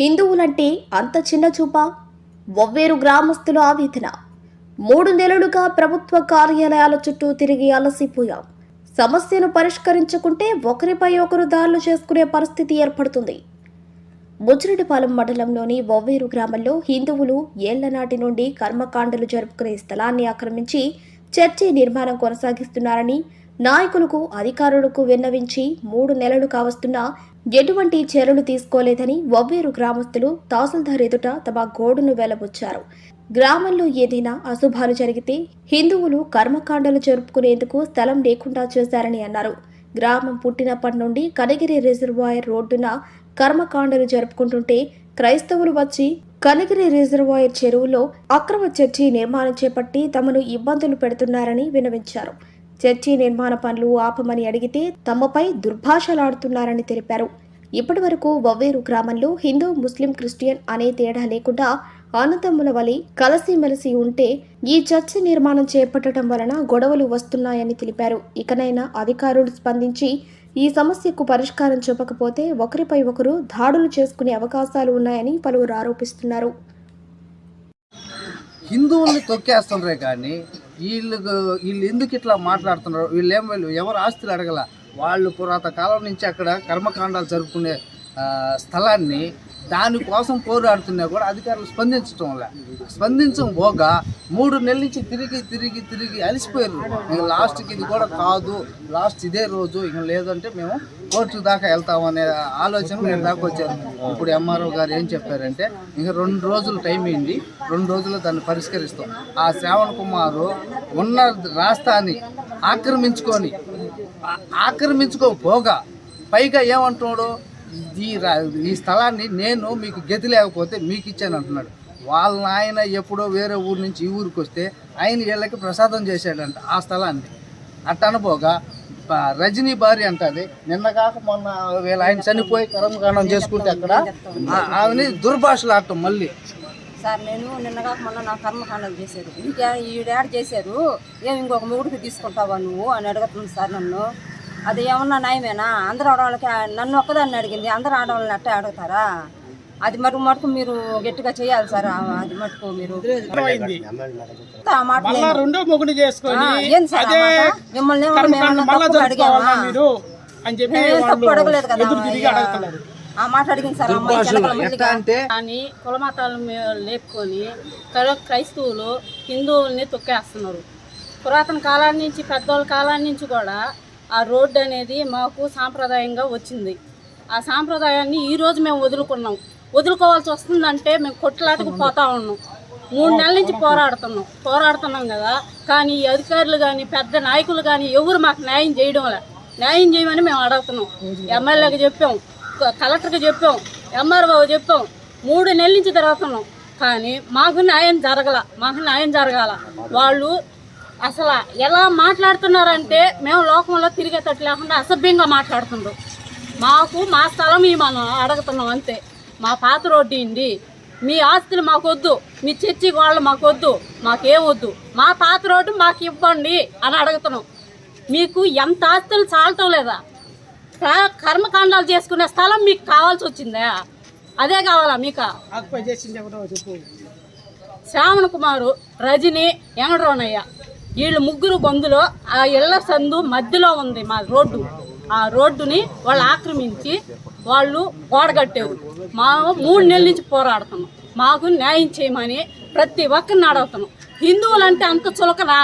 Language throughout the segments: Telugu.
హిందువులంటే అంత చిన్న చూప. ఒవ్వేరు గ్రామస్తుల ఆవేదన. మూడు నెలలుగా ప్రభుత్వ కార్యాలయాల చుట్టూ తిరిగి అలసిపోయాం. సమస్యను పరిష్కరించుకుంటే ఒకరిపై ఒకరు దారులు చేసుకునే పరిస్థితి ఏర్పడుతుంది. ముజ్రడిపాలెం మండలంలోని ఒవ్వేరు గ్రామంలో హిందువులు ఏళ్ళనాటి నుండి కర్మకాండలు జరుపుకునే స్థలాన్ని ఆక్రమించి చర్చి నిర్మాణం కొనసాగిస్తున్నారని నాయకులకు అధికారులకు విన్నవించి మూడు నెలలు కావస్తున్నా ఎటువంటి చర్యలు తీసుకోలేదని ఒవ్వేరు గ్రామస్తులు తహసీల్దార్ ఎదుట తమ గోడును వెలబుచ్చారు. గ్రామంలో ఏదైనా అశుభాలు జరిగితే హిందువులు కర్మకాండలు జరుపుకునేందుకు స్థలం లేకుండా చేశారని అన్నారు. గ్రామం పుట్టినప్పటి నుండి కనగిరి రిజర్వాయర్ రోడ్డున కర్మకాండలు జరుపుకుంటుంటే క్రైస్తవులు వచ్చి కనగిరి రిజర్వాయర్ చెరువులో అక్రమ చర్చి నిర్మాణం చేపట్టి తమను ఇబ్బందులు పెడుతున్నారని వినవించారు చర్చి నిర్మాణ పనులు ఆపమని అడిగితే తమపై దుర్భాషలాడుతున్నారని తెలిపారు. ఇప్పటి వరకు వవ్వేరు గ్రామంలో హిందూ ముస్లిం క్రిస్టియన్ అనే తేడా లేకుండా ఆనందముల వలి కలిసిమెలిసి ఉంటే ఈ చర్చి నిర్మాణం చేపట్టడం వలన గొడవలు వస్తున్నాయని తెలిపారు. ఇకనైనా అధికారులు స్పందించి ఈ సమస్యకు పరిష్కారం చూపకపోతే ఒకరిపై ఒకరు దాడులు చేసుకునే అవకాశాలు ఉన్నాయని పలువురు ఆరోపిస్తున్నారు. హిందువుల్ని తొక్కేస్తుండ్రే కానీ వీళ్ళు వీళ్ళు ఎందుకు ఇట్లా మాట్లాడుతున్నారు? వీళ్ళు ఏం వీళ్ళు ఎవరు ఆస్తులు అడగల? వాళ్ళు పురాతన కాలం నుంచి అక్కడ కర్మకాండాలు జరుపుకునే స్థలాన్ని దానికోసం పోరాడుతున్నా కూడా అధికారులు స్పందించడం లే. స్పందించడం పోగా మూడు నెలల నుంచి తిరిగి తిరిగి తిరిగి అలసిపోయారు. ఇంకా లాస్ట్కి ఇది కూడా కాదు. లాస్ట్ ఇదే రోజు. ఇంకా లేదంటే మేము కోర్టు దాకా వెళ్తామనే ఆలోచన నేను దాకా వచ్చాను ఇప్పుడు ఎంఆర్ఓ గారు ఏం చెప్పారంటే ఇంకా రెండు రోజులు టైం ఇండి రెండు రోజుల్లో దాన్ని పరిష్కరిస్తాం. ఆ శ్రావణ్ కుమారు ఉన్న రాష్ట్రాన్ని ఆక్రమించుకొని ఆక్రమించుకోపోగా పైగా ఏమంటున్నాడు? ఈ రా- ఈ స్థలాన్ని నేను మీకు గతి లేకపోతే మీకు ఇచ్చాను అంటున్నాడు. వాళ్ళ నాయన ఎప్పుడో వేరే ఊరు నుంచి ఈ ఊరికి వస్తే ఆయన వీళ్ళకి ప్రసాదం చేశాడంట ఆ స్థలాన్ని. అట్ట అనుకోగా రజనీ భార్య అంటది. నిన్న కాక మొన్న వీళ్ళ ఆయన చనిపోయి కర్మకాండం చేసుకుంటే అక్కడ ఆమెని దుర్భాషలు ఆడటం మళ్ళీ. సార్ నేను నిన్నగా మొన్న నా కర్మకాండం చేశారు. ఇంకా ఈడాడ చేశారు. ఏమి ఇంకొక మొగుడికి తీసుకుంటావా నువ్వు? అని అడుగుతుంది సార్ నన్ను. అది ఏమన్నా న్యాయమేనా అందరు ఆడవాళ్ళకి నన్ను ఒక్కదాన్ని అడిగింది. అందరు ఆడవాళ్ళని అట్టే అడుగుతారా? అది మటుకు మటుకు మీరు గట్టిగా చేయాలి సార్. అది మటుకు మీరు. రెండో మొగుడు చేసుకొని? మిమ్మల్ని అడిగామా? తప్పు వాళ్ళు అడగలేదు కదా ఆ మాట అడిగింది సార్ కానీ కులమతాలు లేపుకొని క్రై- క్రైస్తవులు హిందువుల్ని తొక్కేస్తున్నారు. పురాతన కాలం నుంచి పెద్దోళ్ళ కాలం నుంచి కూడా ఆ రోడ్డు అనేది మాకు సాంప్రదాయంగా వచ్చింది. ఆ సాంప్రదాయాన్ని ఈరోజు మేము వదులుకున్నాం. వదులుకోవాల్సి వస్తుందంటే మేము కొట్లాటకు పోతా ఉన్నాం. మూడు నెలల నుంచి పోరాడుతున్నాం. పోరాడుతున్నాం కదా. కానీ ఈ అధికారులు కానీ పెద్ద నాయకులు కానీ ఎవరు మాకు న్యాయం చేయడంలే న్యాయం చేయమని మేము అడుగుతున్నాం. ఎమ్మెల్యేకి చెప్పాం క- కలెక్టర్కి చెప్పాం ఎంఆర్ఓ చెప్పాం. మూడు నెలల నుంచి తిరుగుతున్నాం. కానీ మాకు న్యాయం జరగల మాకు న్యాయం జరగాల. వాళ్ళు అసలు ఎలా మాట్లాడుతున్నారంటే మేము లోకంలో తిరిగేటట్టు లేకుండా అసభ్యంగా మాట్లాడుతుండ్రు. మాకు మా స్థలం ఈ మనం అడుగుతున్నాం అంతే. మా పాత రోడ్డు ఇండి మీ ఆస్తులు మాకు వద్దు మీ చర్చి వాళ్ళు మాకు వద్దు మాకేం వద్దు మా పాత రోడ్డు మాకు ఇవ్వండి అని అడుగుతున్నాం. మీకు ఎంత ఆస్తులు చాలటం లేదా? కర్మకాండాలు చేసుకునే స్థలం మీకు కావాల్సి వచ్చిందా? అదే కావాలా మీకు? శ్రావణ కుమారు రజని ఎంగడ్రోనయ్య వీళ్ళు ముగ్గురు బంధులో ఆ ఇళ్ళ సందు మధ్యలో ఉంది మా రోడ్డు. ఆ రోడ్డుని వాళ్ళు ఆక్రమించి వాళ్ళు గోడగట్టారు మా మూడు నెలల నుంచి పోరాడుతున్నాం. మాకు న్యాయం చేయమని ప్రతి ఒక్కరిని అడుగుతున్నాం. హిందువులు అంటే అంత చులకనా?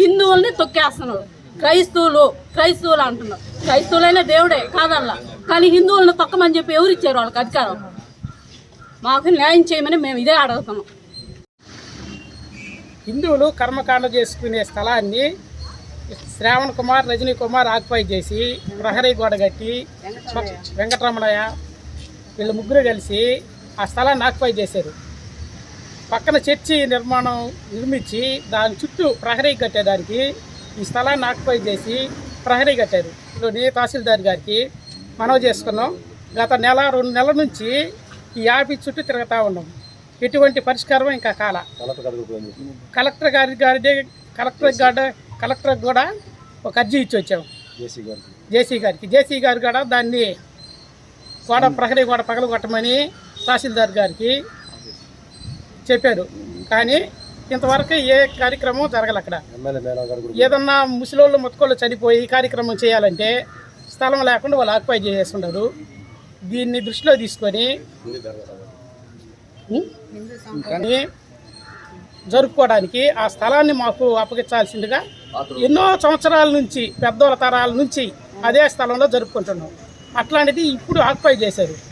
హిందువుల్ని తొక్కేస్తున్నారు. క్రైస్తవులు క్రైస్తవులు అంటున్నారు. క్రైస్తవులైన దేవుడే కాదల్లా. కానీ హిందువులను తొక్కమని చెప్పి ఎవరు ఇచ్చారు వాళ్ళకి అధికారం? మాకు న్యాయం చేయమని మేము ఇదే అడుగుతున్నాం. హిందువులు కర్మకాండ చేసుకునే స్థలాన్ని శ్రావణ్ కుమార్ రజనీ కుమార్ ఆక్యుపై చేసి ప్రహరీ గోడ కట్టి వెంకటరమణయ్య వీళ్ళు ముగ్గురు కలిసి ఆ స్థలాన్ని ఆక్యుపై చేశారు. పక్కన చర్చి నిర్మాణం నిర్మించి దాని చుట్టూ ప్రహరీ కట్టేదానికి ఈ స్థలాన్ని ఆక్యుపై చేసి ప్రహరీ కట్టారు. ఇప్పుడు తహసీల్దార్ గారికి మనవి చేసుకున్నాం. గత నెల రెండు నెలల నుంచి ఈ యాపి చుట్టూ తిరుగుతూ ఉన్నాం. ఎటువంటి పరిష్కారం ఇంకా కాల. కలెక్టర్ గారి గారి కలెక్టర్ గారి కలెక్టర్ కూడా ఒక అర్జీ ఇచ్చి వచ్చాం. జేసీ గారికి. జేసీ గారు కూడా దాన్ని గోడ ప్రహరీ గోడ పగలు కొట్టమని తహసీల్దార్ గారికి చెప్పారు. కానీ ఇంతవరకు ఏ కార్యక్రమం జరగదు అక్కడ. ఏదన్నా ముసలోళ్ళు ముత్తుకోళ్ళు చనిపోయి ఈ కార్యక్రమం చేయాలంటే స్థలం లేకుండా వాళ్ళు ఆక్యుపై చేసేస్తున్నారు దీన్ని దృష్టిలో తీసుకొని కానీ జరుపుకోవడానికి ఆ స్థలాన్ని మాకు అప్పగించాల్సిందిగా ఎన్నో సంవత్సరాల నుంచి పెద్దోళ్ళ తరాల నుంచి అదే స్థలంలో జరుపుకుంటున్నాం. అట్లాంటిది ఇప్పుడు ఆక్యుపై చేశారు.